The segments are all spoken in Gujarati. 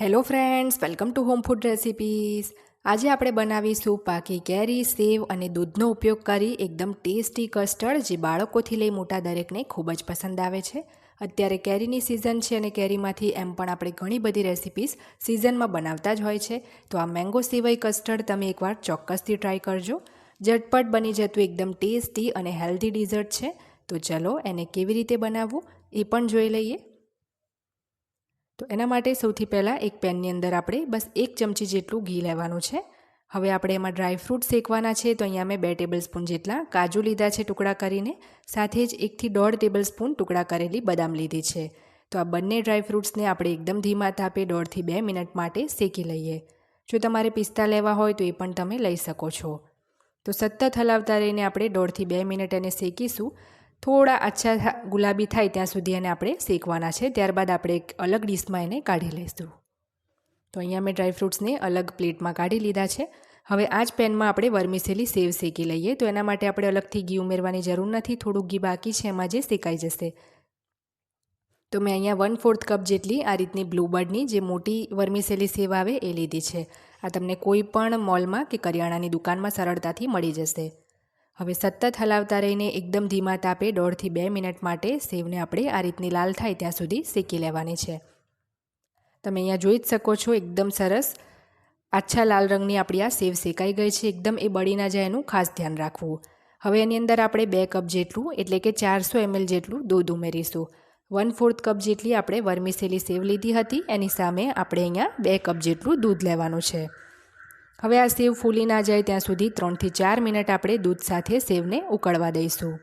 Hello friends welcome to home food recipes આજે આપણે બનાવીશું પાકી કેરી, સેવ અને દૂધનો ઉપયોગ કરી એકદમ ટેસ્ટી કસ્ટર્ડ, જે બાળકોથી લઈ મોટા દરેકને ખૂબ જ પસંદ આવે છે. અત્યારે કેરીની સિઝન છે અને કેરીમાંથી એમ પણ આપણે ઘણી બધી રેસિપીસ સિઝનમાં બનાવતા જ હોય છે. તો આ મેંગો સિવાય કસ્ટર્ડ તમે એકવાર ચોક્કસથી ટ્રાય કરજો. ઝટપટ બની જતું એકદમ ટેસ્ટી અને હેલ્ધી ડિઝર્ટ છે. તો ચલો એને કેવી રીતે બનાવવું એ પણ જોઈ લઈએ. તો એના માટે સૌથી પહેલાં એક પેનની અંદર આપણે બસ એક ચમચી જેટલું ઘી લેવાનું છે. હવે આપણે એમાં ડ્રાય ફ્રૂટ શેકવાના છે તો અહીંયા મેં બે ટેબલ સ્પૂન જેટલા કાજુ લીધા છે ટુકડા કરીને, સાથે જ એકથી દોઢ ટેબલ સ્પૂન ટુકડા કરેલી બદામ લીધી છે. તો આ બંને ડ્રાય ફ્રૂટ્સને આપણે એકદમ ધીમા તાપે દોઢથી બે મિનિટ માટે શેકી લઈએ. જો તમારે પિસ્તા લેવા હોય તો એ પણ તમે લઈ શકો છો. તો સતત હલાવતા રહીને આપણે દોઢથી બે મિનિટ એને શેકીશું. થોડા આછા ગુલાબી થાય ત્યાં સુધી એને આપણે શેકવાના છે. ત્યારબાદ આપણે એક અલગ ડીશમાં એને કાઢી લઈશું. તો અહીંયા મેં ડ્રાયફ્રૂટ્સને અલગ પ્લેટમાં કાઢી લીધા છે. હવે આ જ પેનમાં આપણે વર્મિસેલી સેવ શેકી લઈએ. તો એના માટે આપણે અલગથી ઘી ઉમેરવાની જરૂર નથી. થોડુંક ઘી બાકી છે, એમાં જે શેકાઈ જશે. તો મેં અહીંયા વન ફોર્થ કપ જેટલી આ રીતની બ્લૂબર્ડની જે મોટી વર્મિસેલી સેવ આવે એ લીધી છે. આ તમને કોઈ પણ મોલમાં કે કરિયાણાની દુકાનમાં સરળતાથી મળી જશે. હવે સતત હલાવતા રહીને એકદમ ધીમા તાપે દોઢથી બે મિનિટ માટે સેવને આપણે આ રીતની લાલ થાય ત્યાં સુધી શેકી લેવાની છે. તમે અહીંયા જોઈ જ શકો છો એકદમ સરસ આછા લાલ રંગની આપણી આ સેવ શેકાઈ ગઈ છે. એકદમ એ બળી ના જાય એનું ખાસ ધ્યાન રાખવું. હવે એની અંદર આપણે બે કપ જેટલું, એટલે કે ચારસો એમએલ જેટલું દૂધ ઉમેરીશું. વન ફોર્થ કપ જેટલી આપણે વર્મિસેલી સેવ લીધી હતી, એની સામે આપણે અહીંયા બે કપ જેટલું દૂધ લેવાનું છે. હવે આ સેવ ફૂલી ના જાય ત્યાં સુધી ત્રણથી ચાર મિનિટ આપણે દૂધ સાથે સેવને ઉકળવા દઈશું.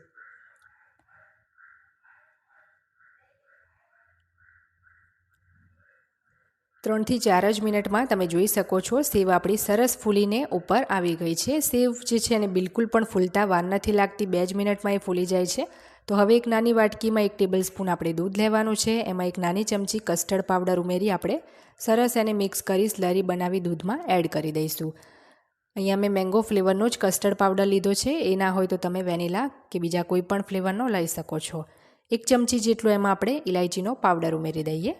ત્રણથી ચાર જ મિનિટમાં તમે જોઈ શકો છો, સેવ આપણી સરસ ફૂલીને ઉપર આવી ગઈ છે. સેવ જે છે એને બિલકુલ પણ ફૂલતા વાર નથી લાગતી, બે જ મિનિટમાં એ ફૂલી જાય છે. તો હવે એક નાની વાટકીમાં એક ટેબલ સ્પૂન આપણે દૂધ લેવાનું છે. એમાં એક નાની ચમચી કસ્ટર્ડ પાવડર ઉમેરી આપણે સરસ એને મિક્સ કરી સ્લરી બનાવી દૂધમાં એડ કરી દઈશું. અહીંયા મેં મેંગો ફ્લેવરનો જ કસ્ટર્ડ પાવડર લીધો છે. એ ના હોય તો તમે વેનીલા કે બીજા કોઈ પણ ફ્લેવરનો લઈ શકો છો. એક ચમચી જેટલો એમાં આપણે ઇલાયચીનો પાવડર ઉમેરી દઈએ.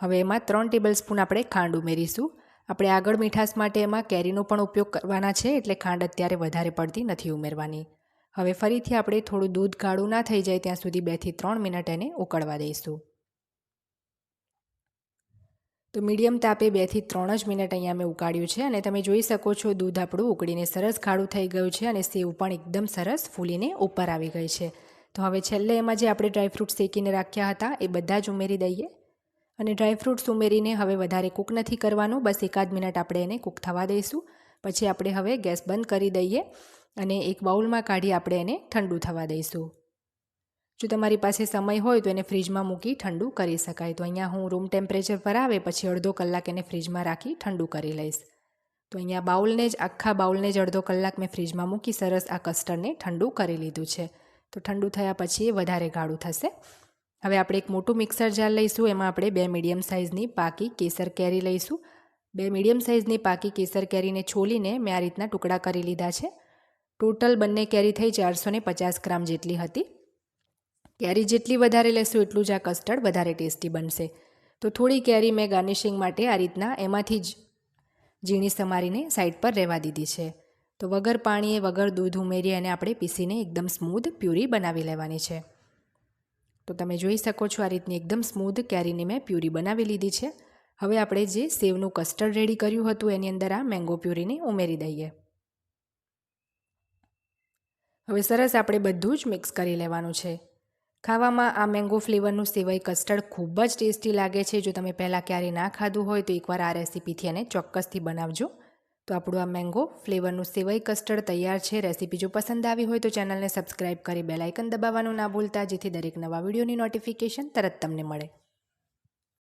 હવે એમાં ત્રણ ટેબલ સ્પૂન આપણે ખાંડ ઉમેરીશું. આપણે આગળ મીઠાશ માટે એમાં કેરીનો પણ ઉપયોગ કરવાના છે, એટલે ખાંડ અત્યારે વધારે પડતી નથી ઉમેરવાની. હવે ફરીથી આપણે થોડું દૂધ ગાળું ના થઈ જાય ત્યાં સુધી બેથી ત્રણ મિનિટ એને ઉકળવા દઈશું. તો મીડિયમ તાપે બેથી ત્રણ જ મિનિટ અહીંયા મેં ઉકાળ્યું છે અને તમે જોઈ શકો છો દૂધ આપણું ઉકળીને સરસ ગાળું થઈ ગયું છે અને સેવ પણ એકદમ સરસ ફૂલીને ઉપર આવી ગઈ છે. તો હવે છેલ્લે એમાં જે આપણે ડ્રાયફ્રૂટ શેકીને રાખ્યા હતા એ બધા જ ઉમેરી દઈએ. અને ડ્રાયફ્રૂટ્સ ઉમેરીને હવે વધારે કૂક નથી કરવાનું, બસ એકાદ મિનિટ આપણે એને કૂક થવા દઈશું. પછી આપણે હવે ગેસ બંધ કરી દઈએ. અને એક બાઉલમાં કાઢી આપણે એને ઠંડુ થવા દઈશું. જો તમારી પાસે સમય હોય તો એને ફ્રીજમાં મૂકી ઠંડુ કરી શકાય. તો અહીંયા હું રૂમ ટેમ્પરેચર પર આવે પછી અડધો કલાક એને ફ્રીજમાં રાખી ઠંડુ કરી લઈશ. તો અહીંયા બાઉલને જ, આખા બાઉલને જ અડધો કલાક મેં ફ્રીજમાં મૂકી સરસ આ કસ્ટર્ડને ઠંડુ કરી લીધું છે. તો ઠંડુ થયા પછી એ વધારે ગાળું થશે. હવે આપણે એક મોટું મિક્સર જાર લઈશું. એમાં આપણે બે મીડિયમ સાઇઝની પાકી કેસર કેરી લઈશું. બે મીડિયમ સાઇઝની પાકી કેસર કેરીને છોલીને મેં આ રીતના ટુકડા કરી લીધા છે. ટોટલ બંને કેરી થઈ ચારસો પચાસ ગ્રામ જેટલી હતી. કેરી જેટલી વધારે લેશું એટલું જ આ કસ્ટર્ડ વધારે ટેસ્ટી બનશે. તો થોડી કેરી મેં ગાર્નિશિંગ માટે આ રીતના એમાંથી જ ઝીણી સમારીને સાઈડ પર રહેવા દીધી છે. તો વગર પાણીએ વગર દૂધ ઉમેરી અને આપણે પીસીને એકદમ સ્મૂધ, પ્યુરી બનાવી લેવાની છે. તો તમે જોઈ શકો છો આ રીતની એકદમ સ્મૂધ કેરીની મેં પ્યુરી બનાવી લીધી છે. હવે આપણે જે સેવનું કસ્ટર્ડ રેડી કર્યું હતું એની અંદર આ મેંગો પ્યુરીને ઉમેરી દઈએ. હવે સરસ આપણે બધું જ મિક્સ કરી લેવાનું છે. ખાવામાં આ મેંગો ફ્લેવરનું સેવઈ કસ્ટર્ડ ખૂબ જ ટેસ્ટી લાગે છે. જો તમે પહેલાં ક્યારેય ના ખાધું હોય તો એકવાર આ રેસીપીથી એને ચોક્કસથી બનાવજો. તો આપણું આ મેંગો ફ્લેવરનું સેવઈ કસ્ટર્ડ તૈયાર છે. રેસીપી જો પસંદ આવી હોય તો ચેનલને સબસ્ક્રાઇબ કરી બેલાઇકન દબાવવાનું ના ભૂલતા, જેથી દરેક નવા વિડીયોની નોટિફિકેશન તરત તમને મળે.